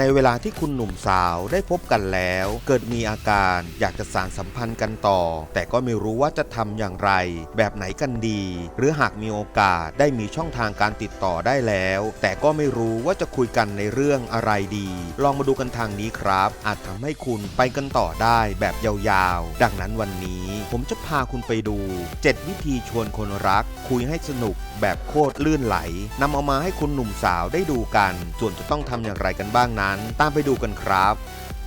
ในเวลาที่คุณหนุ่มสาวได้พบกันแล้ว เกิดมีอาการอยากจะสานสัมพันธ์กันต่อ แต่ก็ไม่รู้ว่าจะทำอย่างไร แบบไหนกันดี หรือหากมีโอกาสได้มีช่องทางการติดต่อได้แล้ว แต่ก็ไม่รู้ว่าจะคุยกันในเรื่องอะไรดี ลองมาดูกันทางนี้ครับ อาจทำให้คุณไปกันต่อได้แบบยาวๆ ดังนั้นวันนี้ผมจะพาคุณไปดู 7 วิธีชวนคนรัก คุยให้สนุกแบบโคตรลื่นไหลนำเอามาให้คุณหนุ่มสาวได้ดูกัน ส่วนจะต้องทำอย่างไรกันบ้างนั้นตามไปดูกันครับ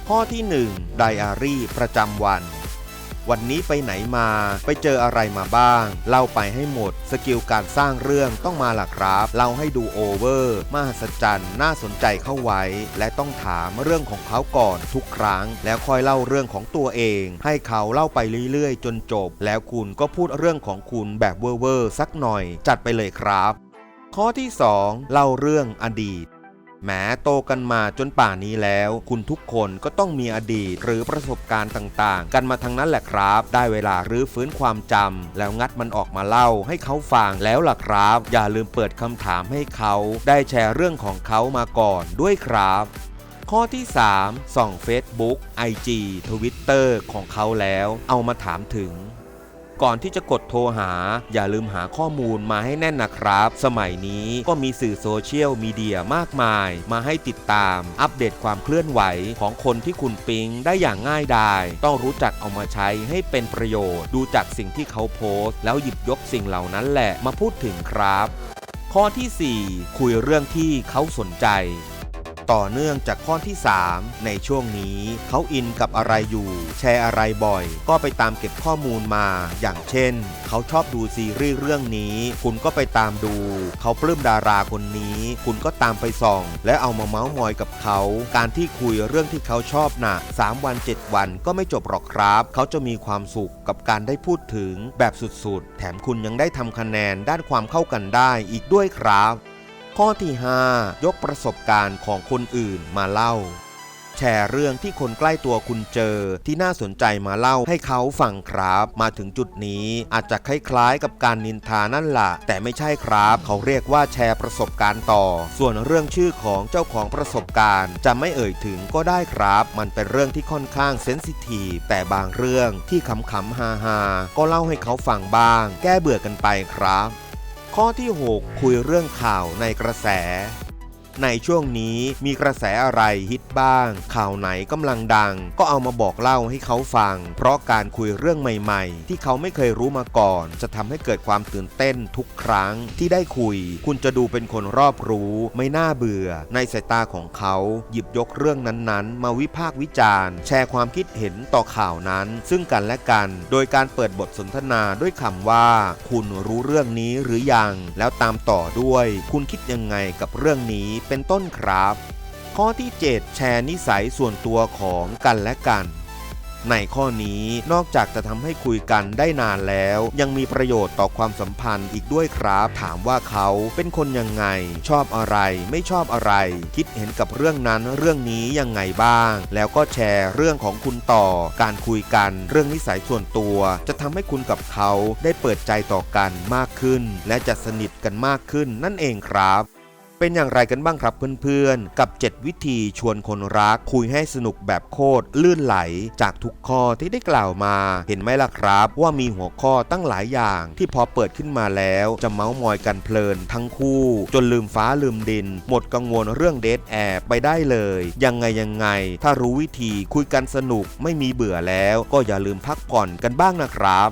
ข้อที่ 1 ไดอารี่ประจำวัน วันนี้ไปไหนมาไปเจออะไรมาบ้าง เล่าไปให้หมด สกิลการสร้างเรื่องต้องมาล่ะครับ เล่าให้ดูโอเวอร์มหัศจรรย์น่าสนใจเข้าไว้ และต้องถามเรื่องของเขาก่อนทุกครั้ง แล้วค่อยเล่าเรื่องของตัวเอง ให้เขาเล่าไปเรื่อยๆ จนจบ แล้วคุณก็พูดเรื่องของคุณแบบเวอร์ๆสักหน่อย จัดไปเลยครับ ข้อที่ 2 เล่าเรื่องอดีต แม้โตกันมาจนป่านนี้แล้ว คุณทุกคนก็ต้องมีอดีต หรือประสบการณ์ต่างๆ กันมาทั้งนั้นแหละครับ ได้เวลารื้อฟื้นความจำแล้วงัดมันออกมาเล่าให้เขาฟังแล้วล่ะครับ อย่าลืมเปิดคำถามให้เขาได้แชร์เรื่องของเขามาก่อนด้วยครับข้อที่ 3 ส่อง Facebook IG Twitter ของเขาแล้ว เอามาถามถึง ก่อนที่จะกดโทรหา อย่าลืมหาข้อมูลมาให้แน่นนะครับ สมัยนี้ก็มีสื่อโซเชียลมีเดียมากมาย มาให้ติดตาม อัปเดตความเคลื่อนไหวของคนที่คุณปิ๊งได้อย่างง่ายดาย ต้องรู้จักเอามาใช้ให้เป็นประโยชน์ ดูจากสิ่งที่เขาโพสต์ แล้วหยิบยกสิ่งเหล่านั้นแหละมาพูดถึงครับ ข้อทีสี่4 คุยเรื่องที่เขาสนใจ ต่อเนื่องจากข้อที่ 3 ในช่วงนี้เขาอินกับอะไรอยู่ แชร์อะไรบ่อย ก็ไปตามเก็บข้อมูลมา อย่างเช่น เขาชอบดูซีรีส์เรื่องนี้ คุณก็ไปตามดู เขาปลื้มดาราคนนี้ คุณก็ตามไปส่อง และเอามาเมาส์มอยกับเขา การที่คุยเรื่องที่เขาชอบน่ะ3วัน 7 วันก็ไม่จบหรอกครับ เขาจะมีความสุขกับการได้พูดถึงแบบสุดๆ แถมคุณยังได้ทำคะแนนด้านความเข้ากันได้อีกด้วยครับ ข้อที่ 5 ยกประสบการณ์ของคนอื่นมาเล่า แชร์เรื่องที่คนใกล้ตัวคุณเจอที่น่าสนใจมาเล่าให้เขาฟังครับ มาถึงจุดนี้อาจจะคล้ายๆ กับการนินทานั่นแหละแต่ไม่ใช่ครับ เขาเรียกว่าแชร์ประสบการณ์ต่อ ส่วนเรื่องชื่อของเจ้าของประสบการณ์ จะไม่เอ่ยถึงก็ได้ครับ มันเป็นเรื่องที่ค่อนข้างเซนซิทีฟแต่บางเรื่องที่ขำๆฮาๆก็เล่าให้เขาฟังบ้าง แก้เบื่อกันไปครับ ข้อที่ 6 คุยเรื่องข่าวในกระแส ในช่วงนี้มีกระแสอะไรฮิตบ้าง ข่าวไหนกำลังดัง ก็เอามาบอกเล่าให้เขาฟัง เพราะการคุยเรื่องใหม่ๆ ที่เขาไม่เคยรู้มาก่อน จะทำให้เกิดความตื่นเต้นทุกครั้งที่ได้คุย คุณจะดูเป็นคนรอบรู้ ไม่น่าเบื่อ ในสายตาของเขาหยิบยกเรื่องนั้นๆ มาวิพากษ์วิจารณ์ แชร์ความคิดเห็นต่อข่าวนั้น ซึ่งกันและกัน โดยการเปิดบทสนทนาด้วยคำว่า คุณรู้เรื่องนี้หรือยัง แล้วตามต่อด้วย คุณคิดยังไงกับเรื่องนี้เป็นต้นครับ ข้อที่ 7 แชร์นิสัยส่วนตัวของกันและกัน ในข้อนี้นอกจากจะทำให้คุยกันได้นานแล้ว ยังมีประโยชน์ต่อความสัมพันธ์อีกด้วยครับ ถามว่าเขาเป็นคนยังไง ชอบอะไร ไม่ชอบอะไร คิดเห็นกับเรื่องนั้นเรื่องนี้ยังไงบ้าง แล้วก็แชร์เรื่องของคุณต่อ การคุยกัน เรื่องนิสัยส่วนตัว จะทำให้คุณกับเขาได้เปิดใจต่อกันมากขึ้น และจะสนิทกันมากขึ้นนั่นเองครับ เป็นอย่างไรกันบ้างครับเพื่อนๆ กับ 7 วิธีชวนคนรักคุยให้สนุกแบบโคตรลื่นไหล จากทุกข้อที่ได้กล่าวมา เห็นไหมล่ะครับ ว่ามีหัวข้อตั้งหลายอย่าง ที่พอเปิดขึ้นมาแล้วจะเมาส์มอยกันเพลินทั้งคู่ จนลืมฟ้าลืมดิน หมดกังวลเรื่องเดทแอร์ไปได้เลย ยังไงยังไง ถ้ารู้วิธีคุยกันสนุกไม่มีเบื่อแล้ว ก็อย่าลืมพักผ่อนกันบ้างนะครับ